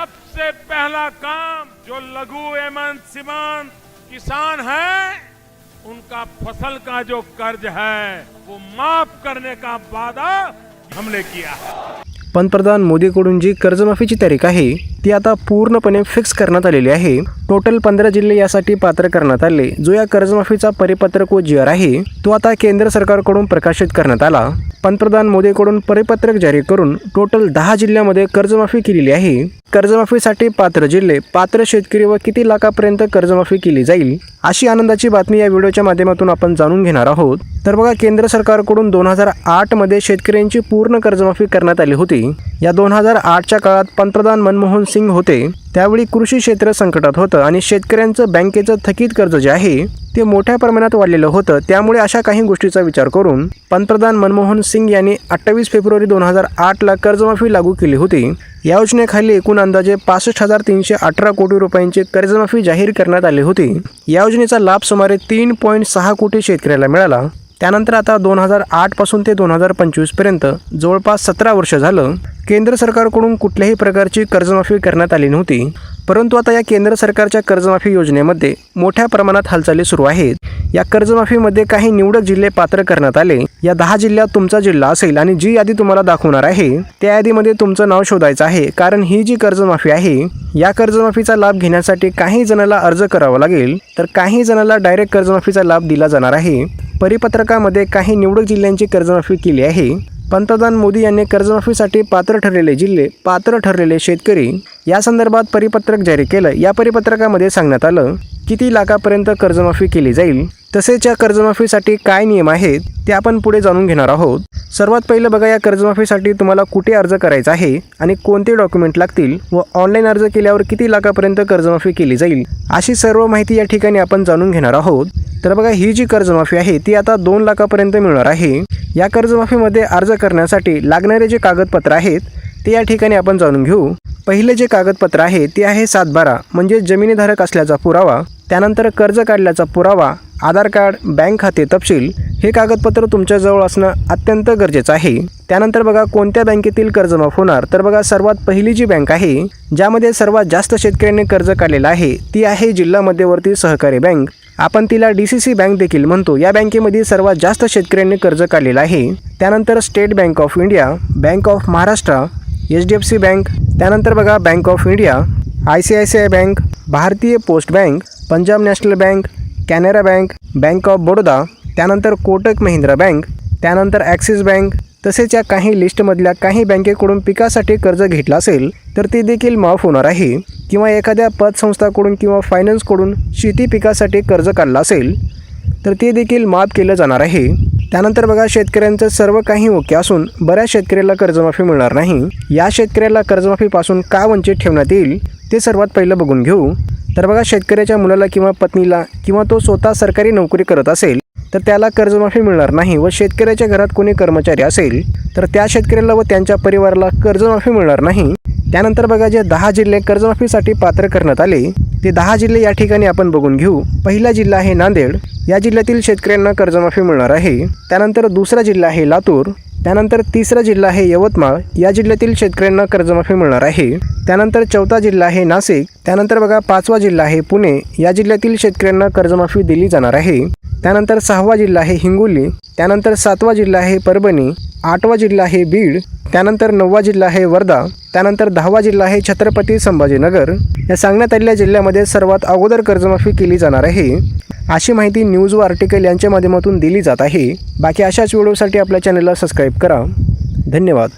सबसे पहला काम जो लघु एवं सीमांत किसान है उनका फसल का जो कर्ज है वो माफ करने का वादा हमने किया है। पंतप्रधान मोदीकडून जी कर्जमाफीची तारीख आहे ती आता पूर्णपणे फिक्स करण्यात आलेली आहे. टोटल पंधरा जिल्हे यासाठी पात्र करण्यात आले. जो या कर्जमाफीचा परिपत्रक व जी आर आहे तो आता केंद्र सरकारकडून प्रकाशित करण्यात आला. पंतप्रधान मोदीकडून परिपत्रक जारी करून टोटल दहा जिल्ह्यामध्ये कर्जमाफी केलेली आहे. कर्जमाफीसाठी पात्र जिल्हे पात्र शेतकरी व किती लाखापर्यंत कर्जमाफी केली जाईल अशी आनंदाची बातमी या व्हिडिओच्या माध्यमातून आपण जाणून घेणार आहोत. तर बघा केंद्र सरकारकडून दोन हजार आठमध्ये शेतकऱ्यांची पूर्ण कर्जमाफी करण्यात आली होती. या दोन हजार आठच्या काळात पंतप्रधान मनमोहन सिंग होते त्यावेळी कृषी क्षेत्र संकटात होतं आणि शेतकऱ्यांचं बँकेचं थकीत कर्ज जे आहे ते मोठ्या प्रमाणात वाढलेलं होतं. त्यामुळे अशा काही गोष्टीचा विचार करून पंतप्रधान मनमोहन सिंग यांनी अठ्ठावीस फेब्रुवारी दोन हजार आठला कर्जमाफी लागू केली होती. या योजनेखाली एकूण अंदाजे पासष्ट हजार तीनशे अठरा कोटी रुपयांची कर्जमाफी जाहीर करण्यात आली होती. या योजनेचा लाभ सुमारे तीन पॉईंट सहा कोटी शेतकऱ्याला मिळाला. त्यानंतर आता दोन हजार आठपासून ते दोन हजार पंचवीसपर्यंत जवळपास सतरा वर्ष झालं केंद्र सरकारकडून कुठल्याही प्रकारची कर्जमाफी करण्यात आली नव्हती. परंतु आता या केंद्र सरकारच्या कर्जमाफी योजनेमध्ये मोठ्या प्रमाणात हालचाली सुरू आहेत. या कर्जमाफीमध्ये काही निवडक जिल्हे पात्र करण्यात आले. या दहा जिल्ह्यात तुमचा जिल्हा असेल आणि जी यादी तुम्हाला दाखवणार आहे त्या यादीमध्ये तुमचं नाव शोधायचं आहे. कारण ही जी कर्जमाफी आहे या कर्जमाफीचा लाभ घेण्यासाठी काही जणाला अर्ज करावा लागेल तर काही जणाला डायरेक्ट कर्जमाफीचा लाभ दिला जाणार आहे. परिपत्रकामध्ये काही निवडक जिल्ह्यांची कर्जमाफी केली आहे. पंतप्रधान मोदी यांनी कर्जमाफीसाठी पात्र ठरलेले जिल्हे पात्र ठरलेले शेतकरी या संदर्भात परिपत्रक जारी केलं. या परिपत्रकामध्ये सांगण्यात आलं किती लाखापर्यंत कर्जमाफी केली जाईल? तसेच या कर्जमाफीसाठी काय नियम आहेत ते आपण पुढे जाणून घेणार आहोत. सर्वात पहिलं बघा या कर्जमाफीसाठी तुम्हाला कुठे अर्ज करायचा आहे आणि कोणते डॉक्युमेंट लागतील व ऑनलाईन अर्ज केल्यावर किती लाखापर्यंत कर्जमाफी केली जाईल अशी सर्व माहिती या ठिकाणी आपण जाणून घेणार आहोत. तर बघा ही जी कर्जमाफी आहे ती आता दोन लाखापर्यंत मिळणार आहे. या कर्जमाफीमध्ये अर्ज करण्यासाठी लागणारे जे कागदपत्र आहेत ते या ठिकाणी आपण जाणून घेऊ. पहिले जे कागदपत्र आहे ते आहे सातबारा म्हणजे जमिनीधारक असल्याचा पुरावा त्यानंतर कर्ज काढल्याचा पुरावा आधार कार्ड बँक खाते तपशील हे कागदपत्र तुमच्याजवळ असणं अत्यंत गरजेचं आहे. त्यानंतर बघा कोणत्या बँकेतील कर्ज माफ होणार? तर बघा सर्वात पहिली जी बँक आहे ज्यामध्ये सर्वात जास्त शेतकऱ्यांनी कर्ज काढलेलं आहे ती आहे जिल्हा मध्यवर्ती सहकारी बँक. आपण तिला डी सी सी बँक देखील म्हणतो. या बँकेमध्ये सर्वात जास्त शेतकऱ्यांनी कर्ज काढलेलं आहे. त्यानंतर state bank of India bank of Maharashtra H D F C bank. त्यानंतर बघा bank of India I C I C I bank Bharatiya post bank Punjab national bank Canara bank bank of Baroda त्यानंतर Kotak Mahindra bank त्यानंतर Axis bank तसेच या काही लिस्टमधल्या काही बँकेकडून पिकासाठी कर्ज घेतलं असेल तर ते देखील माफ होणार आहे. किंवा एखाद्या पतसंस्थाकडून किंवा फायनान्सकडून शेती पिकासाठी कर्ज काढलं असेल तर ते देखील माफ केलं जाणार आहे. त्यानंतर बघा शेतकऱ्यांचं सर्व काही ओके असून बऱ्याच शेतकऱ्याला कर्जमाफी मिळणार नाही. या शेतकऱ्याला कर्जमाफीपासून का वंचित ठेवण्यात येईल ते सर्वात पहिलं बघून घेऊ. तर बघा शेतकऱ्याच्या मुलाला किंवा पत्नीला किंवा तो स्वतः सरकारी नोकरी करत असेल तर त्याला कर्जमाफी मिळणार नाही व शेतकऱ्याच्या घरात कोणी कर्मचारी असेल तर त्या शेतकऱ्याला व त्यांच्या परिवाराला कर्जमाफी मिळणार नाही. त्यानंतर बघा जे दहा जिल्हे कर्जमाफीसाठी पात्र करण्यात आले ते दहा जिल्हे या ठिकाणी आपण बघून घेऊ. पहिला जिल्हा आहे नांदेड. या जिल्ह्यातील शेतकऱ्यांना कर्जमाफी मिळणार आहे. त्यानंतर दुसरा जिल्हा आहे लातूर. त्यानंतर तिसरा जिल्हा आहे यवतमाळ. या जिल्ह्यातील शेतकऱ्यांना कर्जमाफी मिळणार आहे. त्यानंतर चौथा जिल्हा आहे नाशिक. त्यानंतर बघा पाचवा जिल्हा आहे पुणे. या जिल्ह्यातील शेतकऱ्यांना कर्जमाफी दिली जाणार आहे. त्यानंतर सहावा जिल्हा आहे हिंगोली. त्यानंतर सातवा जिल्हा आहे परभणी. आठवा जिल्हा आहे बीड. त्यानंतर नववा जिल्हा आहे वर्धा. त्यानंतर दहावा जिल्हा आहे छत्रपती संभाजीनगर. या सांगण्यात आलेल्या जिल्ह्यामध्ये सर्वात अगोदर कर्जमाफी केली जाणार आहे. अशी माहिती न्यूज व आर्टिकल यांच्या माध्यमातून दिली जात आहे. बाकी अशाच व्हिडिओसाठी आपल्या चॅनलला सबस्क्राईब करा. धन्यवाद.